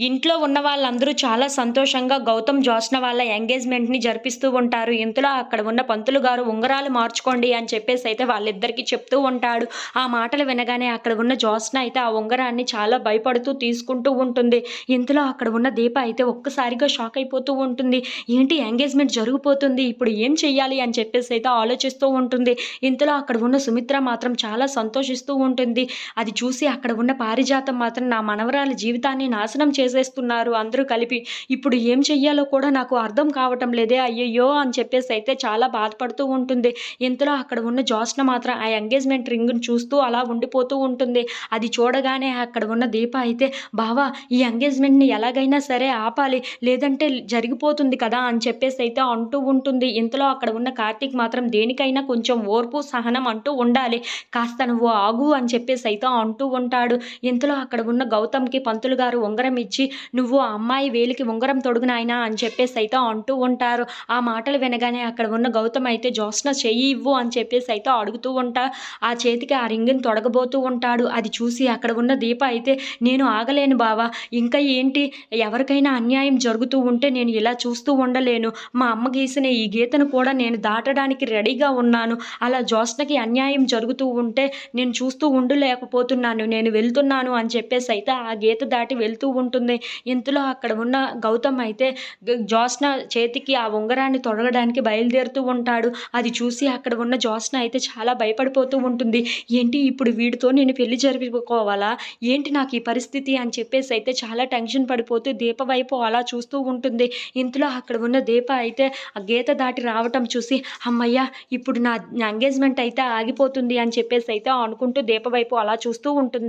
ఇంట్లో ఉన్న వాళ్ళందరూ చాలా సంతోషంగా గౌతమ్ జోస్న వాళ్ళ ఎంగేజ్మెంట్ని జరిపిస్తూ ఉంటారు. ఇంతలో అక్కడ ఉన్న పంతులు గారు ఉంగరాలు మార్చుకోండి అని చెప్పేసి అయితే వాళ్ళిద్దరికీ చెప్తూ ఉంటాడు. ఆ మాటలు వినగానే అక్కడ ఉన్న జోస్న అయితే ఆ ఉంగరాన్ని చాలా భయపడుతూ తీసుకుంటూ ఉంటుంది. ఇంతలో అక్కడ ఉన్న దీప అయితే ఒక్కసారిగా షాక్ అయిపోతూ ఉంటుంది. ఏంటి ఎంగేజ్మెంట్ జరిగిపోతుంది? ఇప్పుడు ఏం చెయ్యాలి? అని చెప్పేసి అయితే ఆలోచిస్తూ ఉంటుంది. ఇంతలో అక్కడ ఉన్న సుమిత్ర మాత్రం చాలా సంతోషిస్తూ ఉంటుంది. అది చూసి అక్కడ ఉన్న పారిజాతం మాత్రం నా మనవరాల జీవితాన్ని నాశనం చేసి చేసేస్తున్నారు. అందరూ కలిపి ఇప్పుడు ఏం చెయ్యాలో కూడా నాకు అర్థం కావటం లేదే. అయ్యయ్యో అని చెప్పేసి అయితే చాలా బాధపడుతూ ఉంటుంది. ఇంతలో అక్కడ ఉన్న జోస్న మాత్రం ఆ ఎంగేజ్మెంట్ రింగ్ను చూస్తూ అలా ఉండిపోతూ ఉంటుంది. అది చూడగానే అక్కడ ఉన్న దీప అయితే బావా ఈ ఎంగేజ్మెంట్ని ఎలాగైనా సరే ఆపాలి. లేదంటే జరిగిపోతుంది కదా అని చెప్పేసి అయితే అంటూ ఉంటుంది. ఇంతలో అక్కడ ఉన్న కార్తీక్ మాత్రం దేనికైనా కొంచెం ఓర్పు సహనం అంటూ ఉండాలి. కాస్త నువ్వు ఆగు అని చెప్పేసి అయితే అంటూ ఉంటాడు. ఇంతలో అక్కడ ఉన్న గౌతమ్కి పంతులు గారు ఉంగరం ఇచ్చి నువ్వు ఆ అమ్మాయి వేలికి ఉంగరం తొడుగు నాయనా అని చెప్పేసి అయితే అంటూ ఉంటారు. ఆ మాటలు వినగానే అక్కడ ఉన్న గౌతమ్ అయితే జోస్న చెయ్యి ఇవ్వు అని చెప్పేసి అయితే అడుగుతూ ఉంటా. ఆ చేతికి ఆ రింగిని తొడగబోతూ ఉంటాడు. అది చూసి అక్కడ ఉన్న దీప అయితే నేను ఆగలేను బావా. ఇంకా ఏంటి? ఎవరికైనా అన్యాయం జరుగుతూ ఉంటే నేను ఇలా చూస్తూ ఉండలేను. మా అమ్మ గీసిన ఈ గీతను కూడా నేను దాటడానికి రెడీగా ఉన్నాను. అలా జోస్నకి అన్యాయం జరుగుతూ ఉంటే నేను చూస్తూ ఉండలేకపోతున్నాను నేను వెళ్తున్నాను అని చెప్పేసి అయితే ఆ గీత దాటి వెళ్తూ ఉంటుంది ఇంతలో అక్కడ ఉన్న గౌతమ్ అయితే గ- జోస్న చేతికి ఆ ఉంగరాన్ని తొడగడానికి బయలుదేరుతూ ఉంటాడు. అది చూసి అక్కడ ఉన్న జోస్న అయితే చాలా భయపడిపోతూ ఉంటుంది. ఏంటి ఇప్పుడు వీడితో నేను పెళ్ళి జరుపుకోవాలా ఏంటి నాకు ఈ పరిస్థితి అని చెప్పేసి అయితే చాలా టెన్షన్ పడిపోతూ దీప వైపు అలా చూస్తూ ఉంటుంది. ఇంతలో అక్కడ ఉన్న దీప అయితే ఆ గీత దాటి రావటం చూసి అమ్మయ్య ఇప్పుడు నా ఎంగేజ్మెంట్ అయితే ఆగిపోతుంది అని చెప్పేసి అయితే అనుకుంటూ దీప వైపు అలా చూస్తూ ఉంటుంది.